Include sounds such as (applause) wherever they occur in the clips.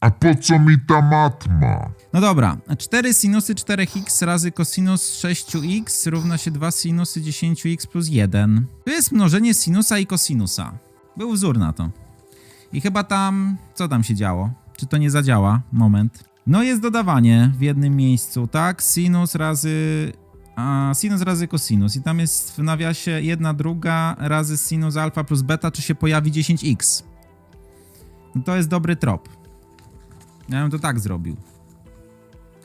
A po co mi ta matma? No dobra, 4 sinusy 4x razy kosinus 6x równa się 2 sinusy 10x plus 1. To jest mnożenie sinusa i kosinusa. Był wzór na to. I chyba tam... co tam się działo? Czy to nie zadziała? Moment. No jest dodawanie w jednym miejscu, tak? Sinus razy... A, sinus razy kosinus. I tam jest w nawiasie jedna druga razy sinus alfa plus beta, czy się pojawi 10x. No to jest dobry trop. Ja bym to tak zrobił.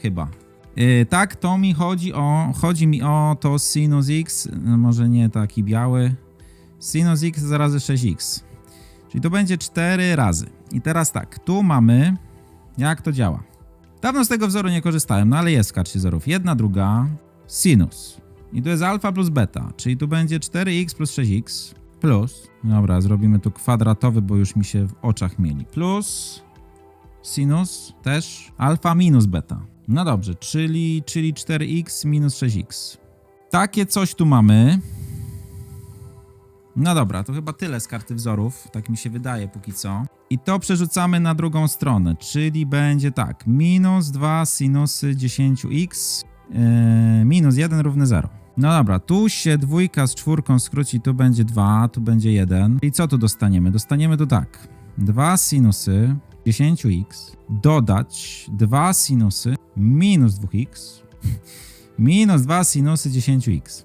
Chyba. Yy, tak, to mi chodzi o. Chodzi mi o to sinus x. no Może nie taki biały. Sinus x razy 6x. Czyli to będzie 4 razy. I teraz tak, tu mamy. Jak to działa? Dawno z tego wzoru nie korzystałem, no ale jest w karcie wzorów. Jedna, druga. Sinus. I tu jest alfa plus beta, czyli tu będzie 4x plus 6x. Plus. Dobra, zrobimy tu kwadratowy, bo już mi się w oczach mieli. Plus sinus też alfa minus beta. No dobrze, czyli, czyli 4x minus 6x. Takie coś tu mamy. No dobra, to chyba tyle z karty wzorów, tak mi się wydaje póki co. I to przerzucamy na drugą stronę, czyli będzie tak, minus 2 sinusy 10x yy, minus 1 równy 0. No dobra, tu się dwójka z czwórką skróci, tu będzie 2, tu będzie 1. I co tu dostaniemy? Dostaniemy tu tak, 2 sinusy 10x dodać 2 sinusy minus 2x minus 2 sinusy 10x.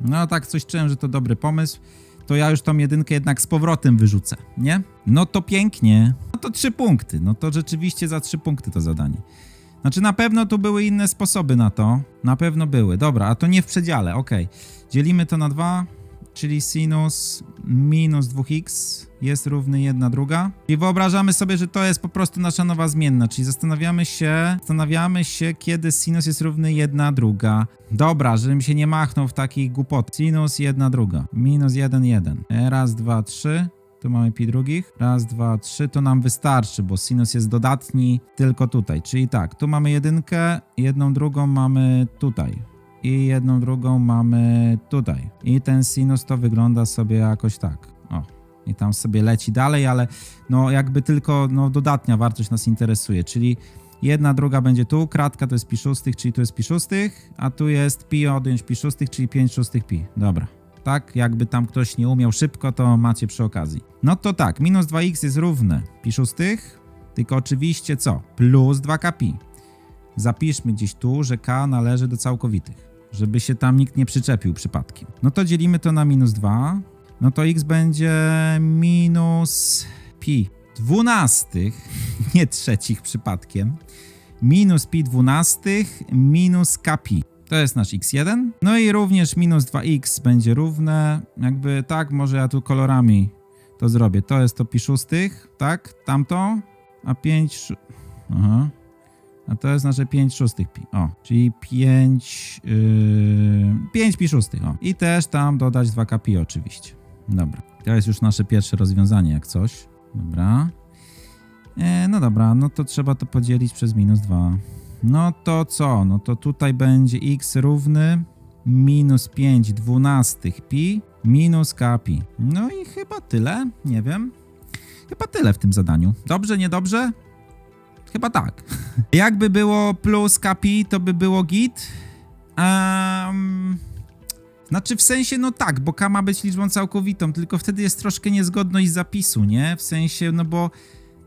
No tak, coś czułem, że to dobry pomysł. To ja już tą jedynkę jednak z powrotem wyrzucę, nie? No to pięknie. No to trzy punkty. No to rzeczywiście za trzy punkty to zadanie. Znaczy na pewno tu były inne sposoby na to. Na pewno były. Dobra, a to nie w przedziale, okej. Dzielimy to na 2, czyli sinus minus 2x jest równy 1 druga. I wyobrażamy sobie, że to jest po prostu nasza nowa zmienna, czyli zastanawiamy się, zastanawiamy się, kiedy sinus jest równy 1 druga. Dobra, żebym się nie machnął w takiej głupot. Sinus 1 druga. Minus 1, 1. Raz, dwa, trzy. Tu mamy pi drugich. Raz, dwa, trzy. To nam wystarczy, bo sinus jest dodatni tylko tutaj. Czyli tak, tu mamy jedynkę, jedną drugą mamy tutaj i jedną drugą mamy tutaj. I ten sinus to wygląda sobie jakoś tak. O. I tam sobie leci dalej, ale no jakby tylko no, dodatnia wartość nas interesuje, czyli jedna druga będzie tu, kratka to jest pi szóstych, czyli tu jest pi szóstych, a tu jest pi odjąć pi szóstych, czyli 5 szóstych pi. Dobra. Tak, jakby tam ktoś nie umiał szybko, to macie przy okazji. No to tak, minus 2x jest równe pi szóstych, tylko oczywiście co? Plus 2k pi zapiszmy gdzieś tu, że k należy do całkowitych, żeby się tam nikt nie przyczepił przypadkiem. No to dzielimy to na minus 2, no to x będzie minus pi dwunastych, (laughs) nie trzecich przypadkiem, minus pi dwunastych minus k pi. To jest nasz x1. No i również minus 2x będzie równe, jakby tak, może ja tu kolorami to zrobię. To jest to pi szóstych, tak, tamto, a 5... szó- Aha. To jest nasze 5 szóstych pi. O, czyli 5. Yy, 5 pi szóstych. O. I też tam dodać 2k pi oczywiście. Dobra. To jest już nasze pierwsze rozwiązanie, jak coś. Dobra. E, no dobra, no to trzeba to podzielić przez minus 2. No to co? No to tutaj będzie x równy minus 5 dwunastych pi minus k pi. No i chyba tyle. Nie wiem. Chyba tyle w tym zadaniu. Dobrze, niedobrze? Chyba tak. (laughs) Jakby było plus kapi, to by było git. Um, znaczy w sensie, no tak, bo k ma być liczbą całkowitą, tylko wtedy jest troszkę niezgodność zapisu, nie? W sensie, no bo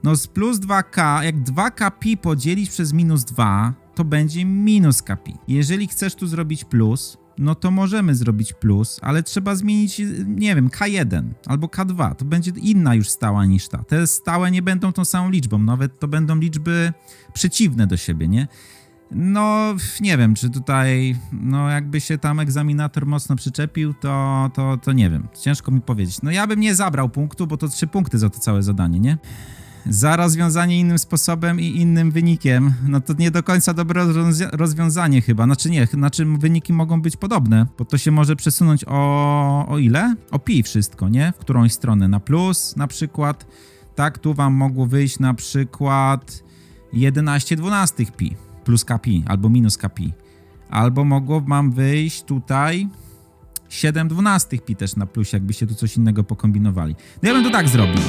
no z plus 2k, jak 2k pi podzielić przez minus 2, to będzie minus k pi. Jeżeli chcesz tu zrobić plus, no to możemy zrobić plus, ale trzeba zmienić, nie wiem, k1 albo k2. To będzie inna już stała niż ta. Te stałe nie będą tą samą liczbą, nawet to będą liczby przeciwne do siebie, nie? No, nie wiem, czy tutaj, no jakby się tam egzaminator mocno przyczepił, to, to, to nie wiem. Ciężko mi powiedzieć. No ja bym nie zabrał punktu, bo to trzy punkty za to całe zadanie, nie? Za rozwiązanie innym sposobem i innym wynikiem, no to nie do końca dobre rozwiąza- rozwiązanie chyba. Znaczy nie, znaczy wyniki mogą być podobne, bo to się może przesunąć o, o ile? O pi wszystko, nie? W którąś stronę. Na plus na przykład. Tak, tu wam mogło wyjść na przykład 11 dwunastych pi plus k pi albo minus k pi. Albo mogło wam wyjść tutaj 7 dwunastych pi też na plus, jakbyście tu coś innego pokombinowali. No ja bym to tak zrobił.